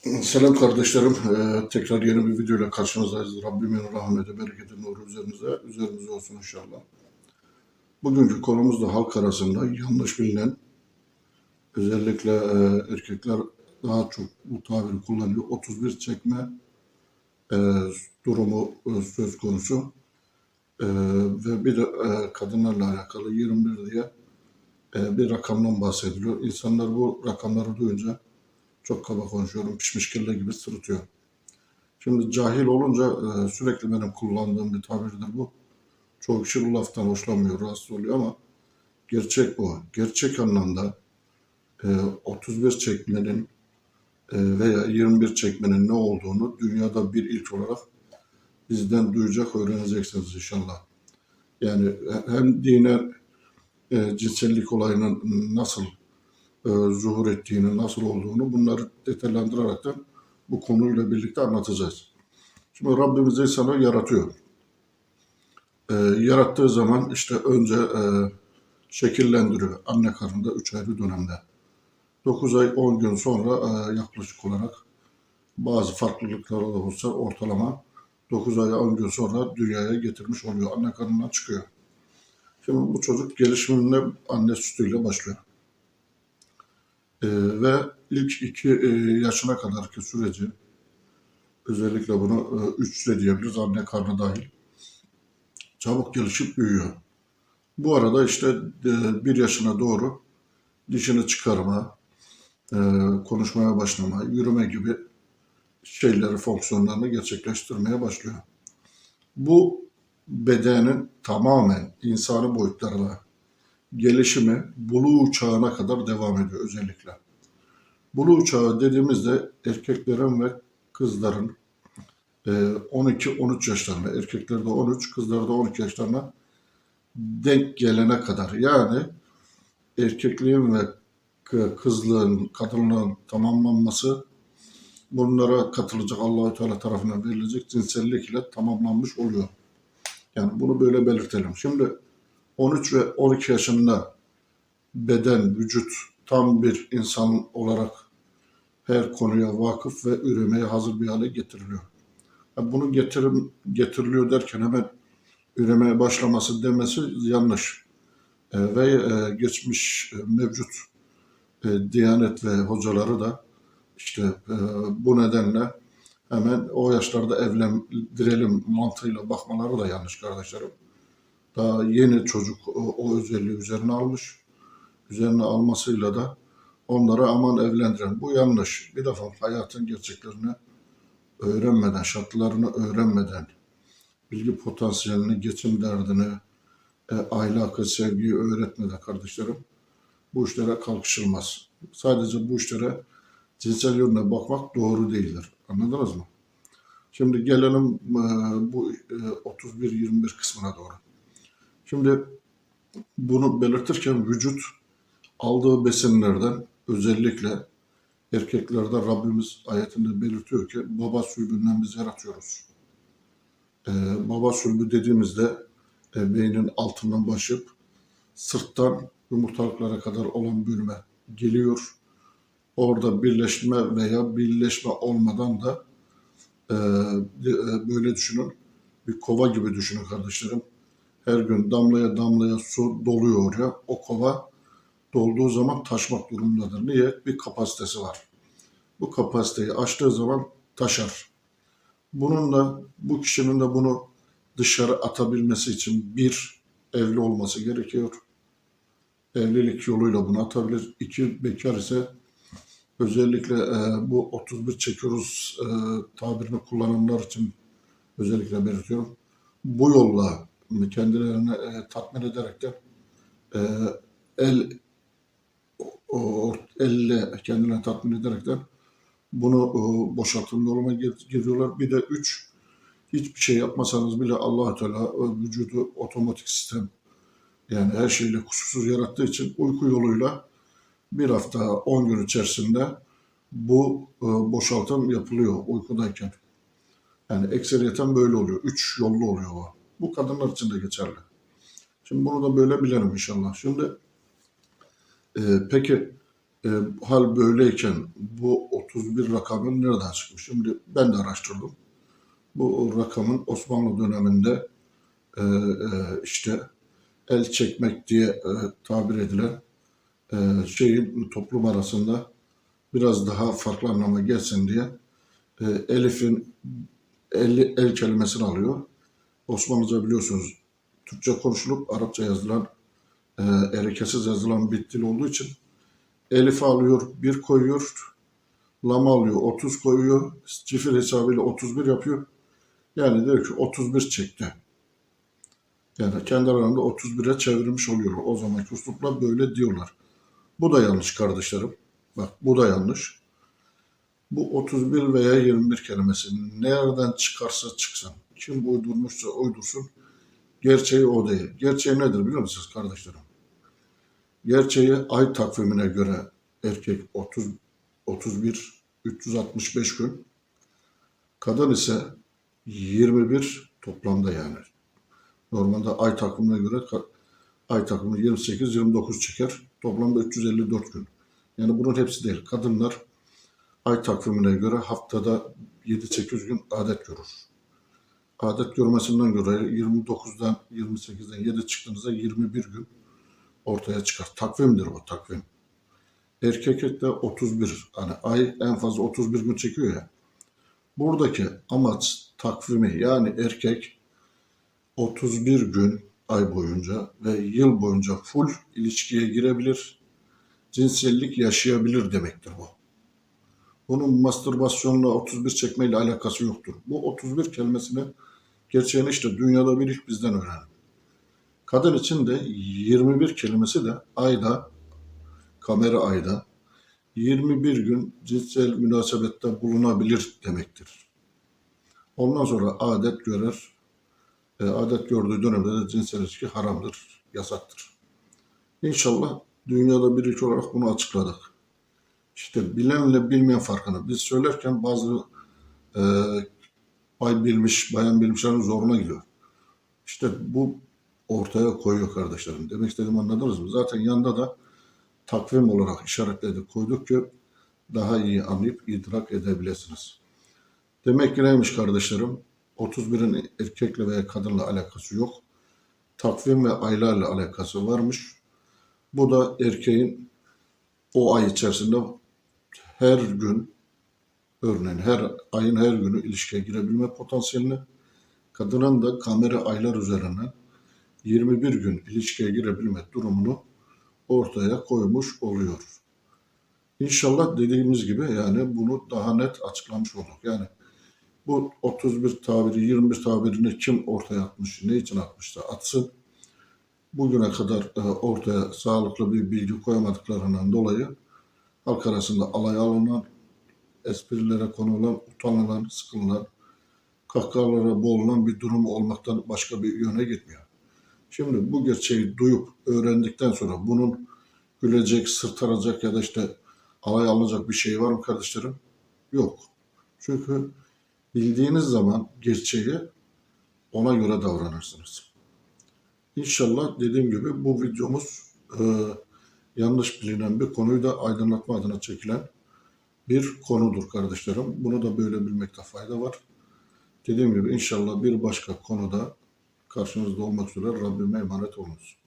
Selam kardeşlerim. Ee, tekrar yeni bir videoyla karşınızdayız. Rabbimin rahmeti, bereketi, nuru üzerinize, üzerimize olsun inşallah. Bugünkü konumuz da halk arasında yanlış bilinen, özellikle e, erkekler daha çok bu tabiri kullanıyor. 31 çekme e, durumu e, söz konusu. E, ve bir de e, kadınlarla alakalı 21 diye e, bir rakamdan bahsediliyor. İnsanlar bu rakamları duyunca çok kaba konuşuyorum. Pişmiş kelle gibi sırıtıyor. Şimdi cahil olunca e, sürekli benim kullandığım bir tabirdir bu. Çoğu kişi bu laftan hoşlanmıyor, rahatsız oluyor ama gerçek bu. Gerçek anlamda e, 31 çekmenin e, veya 21 çekmenin ne olduğunu dünyada bir ilk olarak bizden duyacak, öğreneceksiniz inşallah. Yani hem dine e, cinsellik olayının nasıl e, zuhur ettiğini, nasıl olduğunu bunları detaylandırarak da bu konuyla birlikte anlatacağız. Şimdi Rabbimiz insanı yaratıyor. E, yarattığı zaman işte önce e, şekillendiriyor anne karnında 3 ay bir dönemde. 9 ay 10 gün sonra e, yaklaşık olarak bazı farklılıklar da olsa ortalama 9 ay 10 gün sonra dünyaya getirmiş oluyor. Anne karnından çıkıyor. Şimdi bu çocuk gelişimine anne sütüyle başlıyor. Ee, ve ilk iki e, yaşına kadarki süreci özellikle bunu e, üç de diyebiliriz anne karnı dahil çabuk gelişip büyüyor. Bu arada işte e, bir yaşına doğru dişini çıkarma, e, konuşmaya başlama, yürüme gibi şeyleri, fonksiyonlarını gerçekleştirmeye başlıyor. Bu bedenin tamamen insani boyutlarına gelişimi Buluğ çağına kadar devam ediyor özellikle. Buluğ çağı dediğimizde erkeklerin ve kızların 12-13 yaşlarına, erkeklerde 13, kızlarda 12 yaşlarına denk gelene kadar yani erkekliğin ve kızlığın, kadınlığın tamamlanması bunlara katılacak Allahü Teala tarafından verilecek cinsellik ile tamamlanmış oluyor. Yani bunu böyle belirtelim. Şimdi 13 ve 12 yaşında beden, vücut tam bir insan olarak her konuya vakıf ve üremeye hazır bir hale getiriliyor. Yani bunu getirim, getiriliyor derken hemen üremeye başlaması demesi yanlış. E, ve e, geçmiş e, mevcut e, Diyanet ve hocaları da işte e, bu nedenle hemen o yaşlarda evlendirelim mantığıyla bakmaları da yanlış kardeşlerim. Daha yeni çocuk o, o özelliği üzerine almış. Üzerine almasıyla da onlara aman evlendiren. Bu yanlış. Bir defa hayatın gerçeklerini öğrenmeden, şartlarını öğrenmeden, bilgi potansiyelini, geçim derdini, e, ahlakı, sevgiyi öğretmeden kardeşlerim bu işlere kalkışılmaz. Sadece bu işlere cinsel yönüne bakmak doğru değildir. Anladınız mı? Şimdi gelelim e, bu e, 31-21 kısmına doğru. Şimdi bunu belirtirken vücut aldığı besinlerden özellikle erkeklerde Rabbimiz ayetinde belirtiyor ki baba sülbünden biz yaratıyoruz. Ee, baba sülbü dediğimizde e, beynin altından başıp sırttan yumurtalıklara kadar olan bölüme geliyor. Orada birleşme veya birleşme olmadan da e, e, böyle düşünün. Bir kova gibi düşünün kardeşlerim her gün damlaya damlaya su doluyor oraya. O kova dolduğu zaman taşmak durumundadır. Niye? Bir kapasitesi var. Bu kapasiteyi aştığı zaman taşar. Bunun da bu kişinin de bunu dışarı atabilmesi için bir evli olması gerekiyor. Evlilik yoluyla bunu atabilir. İki bekar ise özellikle e, bu 31 çekiyoruz e, tabirini kullananlar için özellikle belirtiyorum. Bu yolla kendilerini e, tatmin ederek de e, el o, elle kendilerini tatmin ederek de bunu e, boşaltım yoluna giriyorlar. Bir de üç, hiçbir şey yapmasanız bile allah Teala e, vücudu otomatik sistem yani her şeyle kusursuz yarattığı için uyku yoluyla bir hafta on gün içerisinde bu e, boşaltım yapılıyor uykudayken. Yani ekseriyeten böyle oluyor. Üç yollu oluyor o. Bu kadınlar için de geçerli. Şimdi bunu da böyle bilelim inşallah. Şimdi e, peki E, hal böyleyken bu 31 rakamın nereden çıkmış? Şimdi ben de araştırdım. Bu rakamın Osmanlı döneminde e, e, işte el çekmek diye e, tabir edilen e, şeyin toplum arasında biraz daha farklı anlama gelsin diye e, Elif'in el, el kelimesini alıyor. Osmanlıca biliyorsunuz Türkçe konuşulup Arapça yazılan e, erekesiz yazılan bir dil olduğu için Elif alıyor, bir koyuyor, lam alıyor, 30 koyuyor, cifir hesabıyla 31 yapıyor. Yani diyor ki 31 çekti. Yani kendi aralarında 31'e çevirmiş oluyor. O zamanki üslupla böyle diyorlar. Bu da yanlış kardeşlerim. Bak bu da yanlış. Bu 31 veya 21 kelimesi nereden çıkarsa çıksın. Kim uydurmuşsa uydursun. Gerçeği o değil. Gerçeği nedir biliyor musunuz kardeşlerim? Gerçeği ay takvimine göre erkek 30 31 365 gün. Kadın ise 21 toplamda yani. Normalde ay takvimine göre ay takvimi 28-29 çeker. Toplamda 354 gün. Yani bunun hepsi değil. Kadınlar ay takvimine göre haftada 7-8 gün adet görür. Adet görmesinden göre 29'dan 28'den 7 çıktığınızda 21 gün ortaya çıkar. Takvimdir o takvim. Erkek de 31. Hani ay en fazla 31 gün çekiyor ya. Buradaki amaç takvimi yani erkek 31 gün ay boyunca ve yıl boyunca full ilişkiye girebilir, cinsellik yaşayabilir demektir bu. Bunun mastürbasyonla 31 çekmeyle alakası yoktur. Bu 31 kelimesini gerçeğini işte dünyada bir ilk bizden öğrendim. Kadın için de 21 kelimesi de ayda, kamera ayda 21 gün cinsel münasebette bulunabilir demektir. Ondan sonra adet görer, e, adet gördüğü dönemde de cinsel ilişki haramdır, yasaktır. İnşallah dünyada bir ilk olarak bunu açıkladık. İşte bilenle bilmeyen farkını biz söylerken bazı e, bay bilmiş, bayan bilmişlerin zoruna gidiyor. İşte bu ortaya koyuyor kardeşlerim. Demek istediğimi anladınız mı? Zaten yanında da takvim olarak işaretledik, koyduk ki daha iyi anlayıp idrak edebilirsiniz. Demek ki neymiş kardeşlerim? 31'in erkekle veya kadınla alakası yok. Takvim ve aylarla alakası varmış. Bu da erkeğin o ay içerisinde her gün örneğin her ayın her günü ilişkiye girebilme potansiyelini kadının da kamera aylar üzerinden 21 gün ilişkiye girebilme durumunu ortaya koymuş oluyor. İnşallah dediğimiz gibi yani bunu daha net açıklamış olduk. Yani bu 31 tabiri, 21 tabirini kim ortaya atmış, ne için atmışsa atsın. Bugüne kadar e, ortaya sağlıklı bir bilgi koyamadıklarından dolayı halk arasında alay alınan, esprilere konulan, utanılan, sıkılan, kahkahalara boğulan bir durum olmaktan başka bir yöne gitmiyor. Şimdi bu gerçeği duyup öğrendikten sonra bunun gülecek, sırtaracak ya da işte alay alınacak bir şey var mı kardeşlerim? Yok. Çünkü bildiğiniz zaman gerçeği ona göre davranırsınız. İnşallah dediğim gibi bu videomuz e, yanlış bilinen bir konuyu da aydınlatma adına çekilen bir konudur kardeşlerim. Bunu da böyle bilmekte fayda var. Dediğim gibi inşallah bir başka konuda karşınızda olmak üzere Rabbime emanet olunuz.